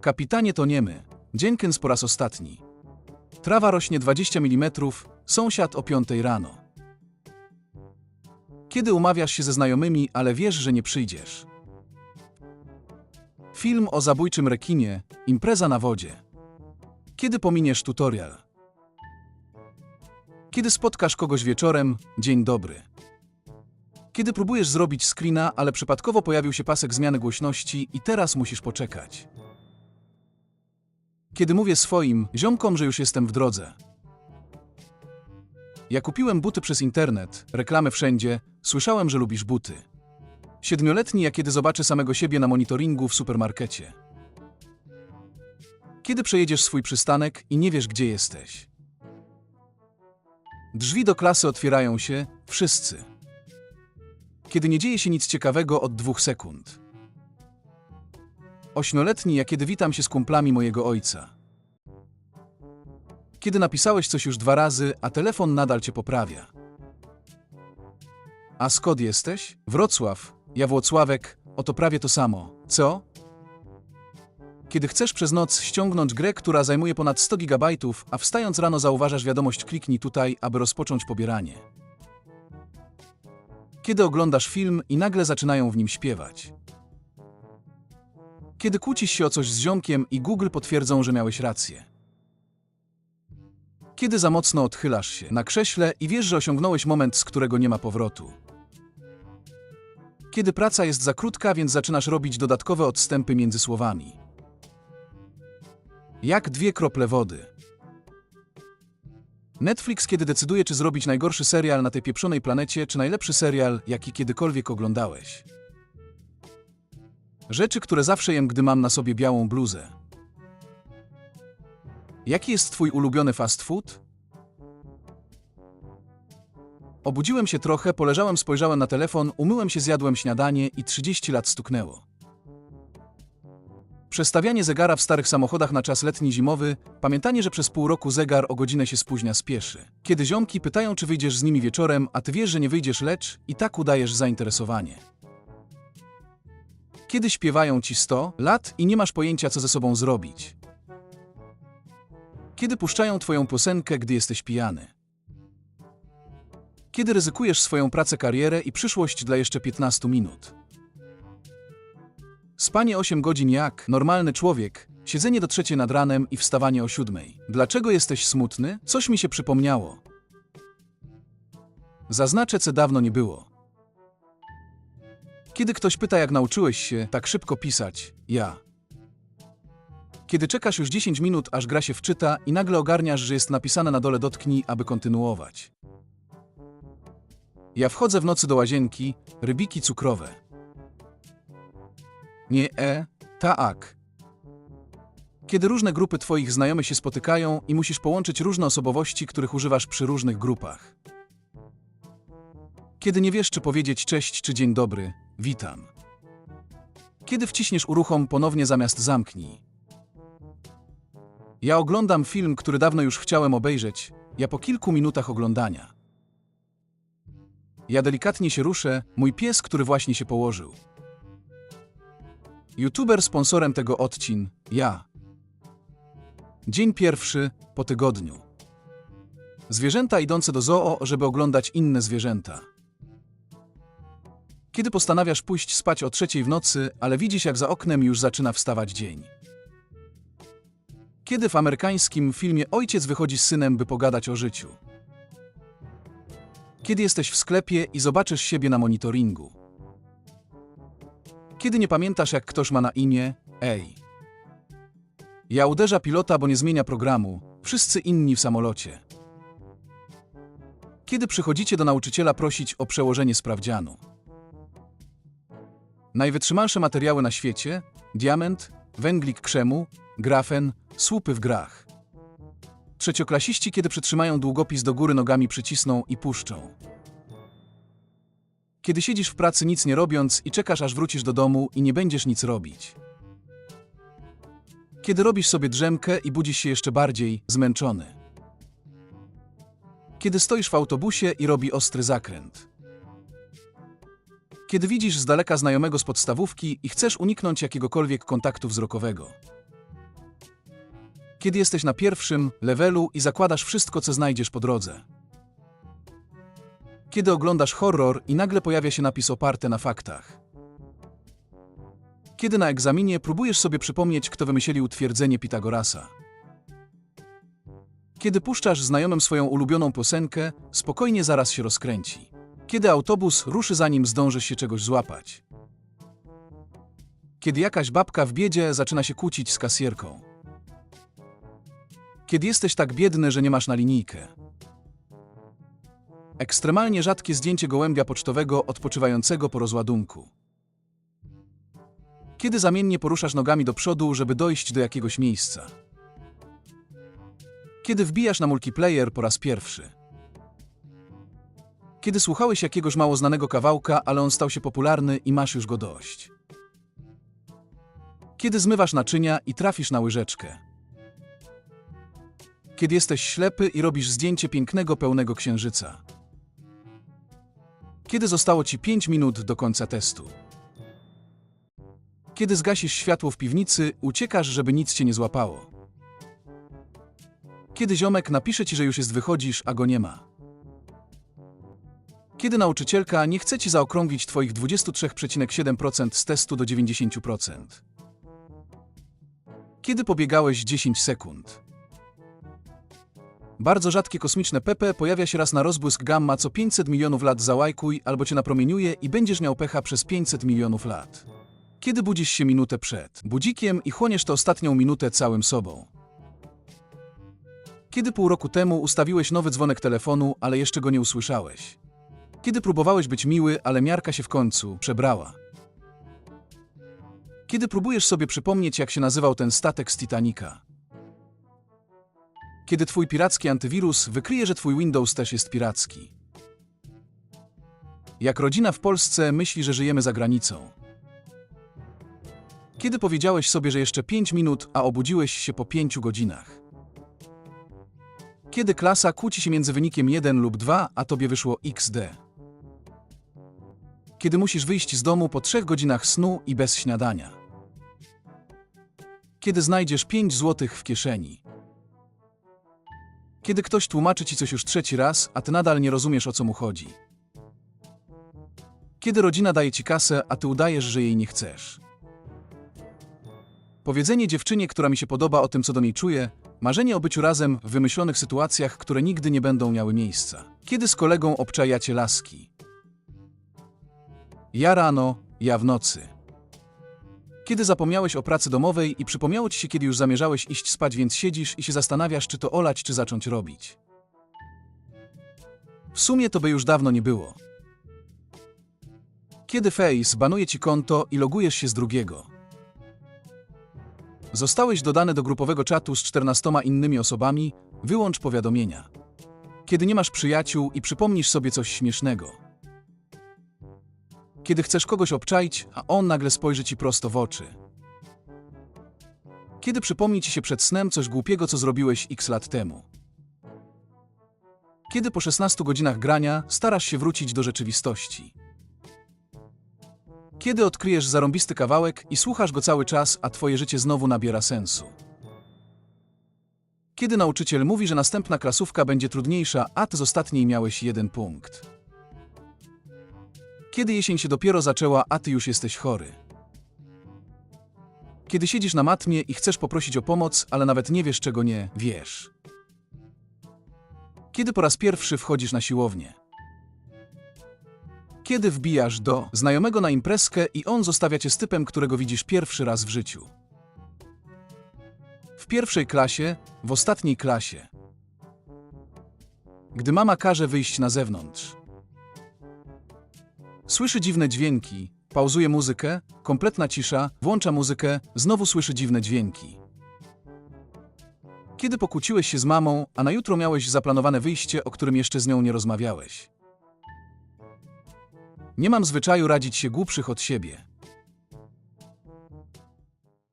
Kapitanie toniemy. Jenkins po raz ostatni. Trawa rośnie 20 mm, sąsiad o 5 rano. Kiedy umawiasz się ze znajomymi, ale wiesz, że nie przyjdziesz. Film o zabójczym rekinie, impreza na wodzie. Kiedy pominiesz tutorial? Kiedy spotkasz kogoś wieczorem, dzień dobry. Kiedy próbujesz zrobić screena, ale przypadkowo pojawił się pasek zmiany głośności i teraz musisz poczekać. Kiedy mówię swoim ziomkom, że już jestem w drodze. Ja kupiłem buty przez internet, reklamy wszędzie, słyszałem, że lubisz buty. Siedmioletni, jak kiedy zobaczy samego siebie na monitoringu w supermarkecie. Kiedy przejedziesz swój przystanek i nie wiesz, gdzie jesteś. Drzwi do klasy otwierają się, wszyscy. Kiedy nie dzieje się nic ciekawego od dwóch sekund. Ośmioletni, jak kiedy witam się z kumplami mojego ojca. Kiedy napisałeś coś już dwa razy, a telefon nadal cię poprawia. A skąd jesteś? Wrocław. Ja Włocławek. Oto prawie to samo. Co? Kiedy chcesz przez noc ściągnąć grę, która zajmuje ponad 100 GB, a wstając rano zauważasz wiadomość kliknij tutaj, aby rozpocząć pobieranie. Kiedy oglądasz film i nagle zaczynają w nim śpiewać. Kiedy kłócisz się o coś z ziomkiem i Google potwierdzą, że miałeś rację. Kiedy za mocno odchylasz się na krześle i wiesz, że osiągnąłeś moment, z którego nie ma powrotu. Kiedy praca jest za krótka, więc zaczynasz robić dodatkowe odstępy między słowami. Jak dwie krople wody. Netflix kiedy decyduje, czy zrobić najgorszy serial na tej pieprzonej planecie, czy najlepszy serial, jaki kiedykolwiek oglądałeś. Rzeczy, które zawsze jem, gdy mam na sobie białą bluzę. Jaki jest twój ulubiony fast food? Obudziłem się trochę, poleżałem, spojrzałem na telefon, umyłem się, zjadłem śniadanie i 30 lat stuknęło. Przestawianie zegara w starych samochodach na czas letni zimowy, pamiętanie, że przez pół roku zegar o godzinę się spóźnia spieszy. Kiedy ziomki pytają, czy wyjdziesz z nimi wieczorem, a ty wiesz, że nie wyjdziesz, lecz i tak udajesz zainteresowanie. Kiedy śpiewają ci 100 lat i nie masz pojęcia, co ze sobą zrobić. Kiedy puszczają twoją piosenkę, gdy jesteś pijany. Kiedy ryzykujesz swoją pracę, karierę i przyszłość dla jeszcze 15 minut. Spanie 8 godzin jak normalny człowiek, siedzenie do trzeciej nad ranem i wstawanie o siódmej. Dlaczego jesteś smutny? Coś mi się przypomniało. Zaznaczę, co dawno nie było. Kiedy ktoś pyta, jak nauczyłeś się tak szybko pisać, ja. Kiedy czekasz już 10 minut, aż gra się wczyta i nagle ogarniasz, że jest napisane na dole dotknij, aby kontynuować. Ja wchodzę w nocy do łazienki, rybiki cukrowe. Nie e, tak. Kiedy różne grupy twoich znajomych się spotykają i musisz połączyć różne osobowości, których używasz przy różnych grupach. Kiedy nie wiesz, czy powiedzieć cześć czy dzień dobry, witam. Kiedy wciśniesz uruchom ponownie zamiast zamknij. Ja oglądam film, który dawno już chciałem obejrzeć, ja po kilku minutach oglądania. Ja delikatnie się ruszę, mój pies, który właśnie się położył. YouTuber sponsorem tego odcin, ja. Dzień pierwszy po tygodniu. Zwierzęta idące do zoo, żeby oglądać inne zwierzęta. Kiedy postanawiasz pójść spać o trzeciej w nocy, ale widzisz jak za oknem już zaczyna wstawać dzień. Kiedy w amerykańskim filmie ojciec wychodzi z synem, by pogadać o życiu. Kiedy jesteś w sklepie i zobaczysz siebie na monitoringu. Kiedy nie pamiętasz, jak ktoś ma na imię, ej. Ja uderza pilota, bo nie zmienia programu, wszyscy inni w samolocie. Kiedy przychodzicie do nauczyciela prosić o przełożenie sprawdzianu. Najwytrzymalsze materiały na świecie diament, węglik krzemu, grafen, słupy w grach. Trzecioklasiści, kiedy przytrzymają długopis do góry nogami, przycisną i puszczą. Kiedy siedzisz w pracy nic nie robiąc i czekasz aż wrócisz do domu i nie będziesz nic robić. Kiedy robisz sobie drzemkę i budzisz się jeszcze bardziej zmęczony. Kiedy stoisz w autobusie i robi ostry zakręt. Kiedy widzisz z daleka znajomego z podstawówki i chcesz uniknąć jakiegokolwiek kontaktu wzrokowego. Kiedy jesteś na pierwszym levelu i zakładasz wszystko, co znajdziesz po drodze. Kiedy oglądasz horror i nagle pojawia się napis oparty na faktach. Kiedy na egzaminie próbujesz sobie przypomnieć, kto wymyślił twierdzenie Pitagorasa. Kiedy puszczasz znajomym swoją ulubioną piosenkę, spokojnie zaraz się rozkręci. Kiedy autobus ruszy zanim zdążysz się czegoś złapać. Kiedy jakaś babka w biedzie zaczyna się kłócić z kasjerką. Kiedy jesteś tak biedny, że nie masz na linijkę. Ekstremalnie rzadkie zdjęcie gołębia pocztowego odpoczywającego po rozładunku. Kiedy zamiennie poruszasz nogami do przodu, żeby dojść do jakiegoś miejsca. Kiedy wbijasz na multiplayer po raz pierwszy. Kiedy słuchałeś jakiegoś mało znanego kawałka, ale on stał się popularny i masz już go dość. Kiedy zmywasz naczynia i trafisz na łyżeczkę. Kiedy jesteś ślepy i robisz zdjęcie pięknego, pełnego księżyca. Kiedy zostało ci 5 minut do końca testu. Kiedy zgasisz światło w piwnicy, uciekasz, żeby nic cię nie złapało. Kiedy ziomek napisze ci, że już jest wychodzisz, a go nie ma. Kiedy nauczycielka nie chce ci zaokrąglić twoich 23,7% z testu do 90%. Kiedy pobiegałeś 10 sekund. Bardzo rzadkie kosmiczne PP pojawia się raz na rozbłysk gamma co 500 milionów lat załajkuj albo cię napromieniuje i będziesz miał pecha przez 500 milionów lat. Kiedy budzisz się minutę przed budzikiem i chłoniesz tę ostatnią minutę całym sobą. Kiedy pół roku temu ustawiłeś nowy dzwonek telefonu, ale jeszcze go nie usłyszałeś. Kiedy próbowałeś być miły, ale miarka się w końcu przebrała. Kiedy próbujesz sobie przypomnieć, jak się nazywał ten statek z Titanica. Kiedy twój piracki antywirus wykryje, że twój Windows też jest piracki. Jak rodzina w Polsce myśli, że żyjemy za granicą. Kiedy powiedziałeś sobie, że jeszcze 5 minut, a obudziłeś się po 5 godzinach. Kiedy klasa kłóci się między wynikiem 1 lub 2, a tobie wyszło XD. Kiedy musisz wyjść z domu po 3 godzinach snu i bez śniadania. Kiedy znajdziesz 5 złotych w kieszeni. Kiedy ktoś tłumaczy ci coś już trzeci raz, a ty nadal nie rozumiesz o co mu chodzi. Kiedy rodzina daje ci kasę, a ty udajesz, że jej nie chcesz. Powiedzenie dziewczynie, która mi się podoba o tym, co do niej czuję, marzenie o byciu razem w wymyślonych sytuacjach, które nigdy nie będą miały miejsca. Kiedy z kolegą obczajacie laski. Ja rano, ja w nocy. Kiedy zapomniałeś o pracy domowej i przypomniało ci się, kiedy już zamierzałeś iść spać, więc siedzisz i się zastanawiasz, czy to olać, czy zacząć robić. W sumie to by już dawno nie było. Kiedy Face banuje ci konto i logujesz się z drugiego. Zostałeś dodany do grupowego czatu z 14 innymi osobami, wyłącz powiadomienia. Kiedy nie masz przyjaciół i przypomnisz sobie coś śmiesznego. Kiedy chcesz kogoś obczaić, a on nagle spojrzy ci prosto w oczy. Kiedy przypomni ci się przed snem coś głupiego, co zrobiłeś x lat temu. Kiedy po 16 godzinach grania starasz się wrócić do rzeczywistości. Kiedy odkryjesz zarąbisty kawałek i słuchasz go cały czas, a twoje życie znowu nabiera sensu. Kiedy nauczyciel mówi, że następna klasówka będzie trudniejsza, a ty z ostatniej miałeś jeden punkt. Kiedy jesień się dopiero zaczęła, a ty już jesteś chory. Kiedy siedzisz na matmie i chcesz poprosić o pomoc, ale nawet nie wiesz, czego nie wiesz. Kiedy po raz pierwszy wchodzisz na siłownię. Kiedy wbijasz do znajomego na imprezkę i on zostawia cię z typem, którego widzisz pierwszy raz w życiu. W pierwszej klasie, w ostatniej klasie. Gdy mama każe wyjść na zewnątrz. Słyszy dziwne dźwięki, pauzuje muzykę, kompletna cisza, włącza muzykę, znowu słyszy dziwne dźwięki. Kiedy pokłóciłeś się z mamą, a na jutro miałeś zaplanowane wyjście, o którym jeszcze z nią nie rozmawiałeś. Nie mam zwyczaju radzić się głupszych od siebie.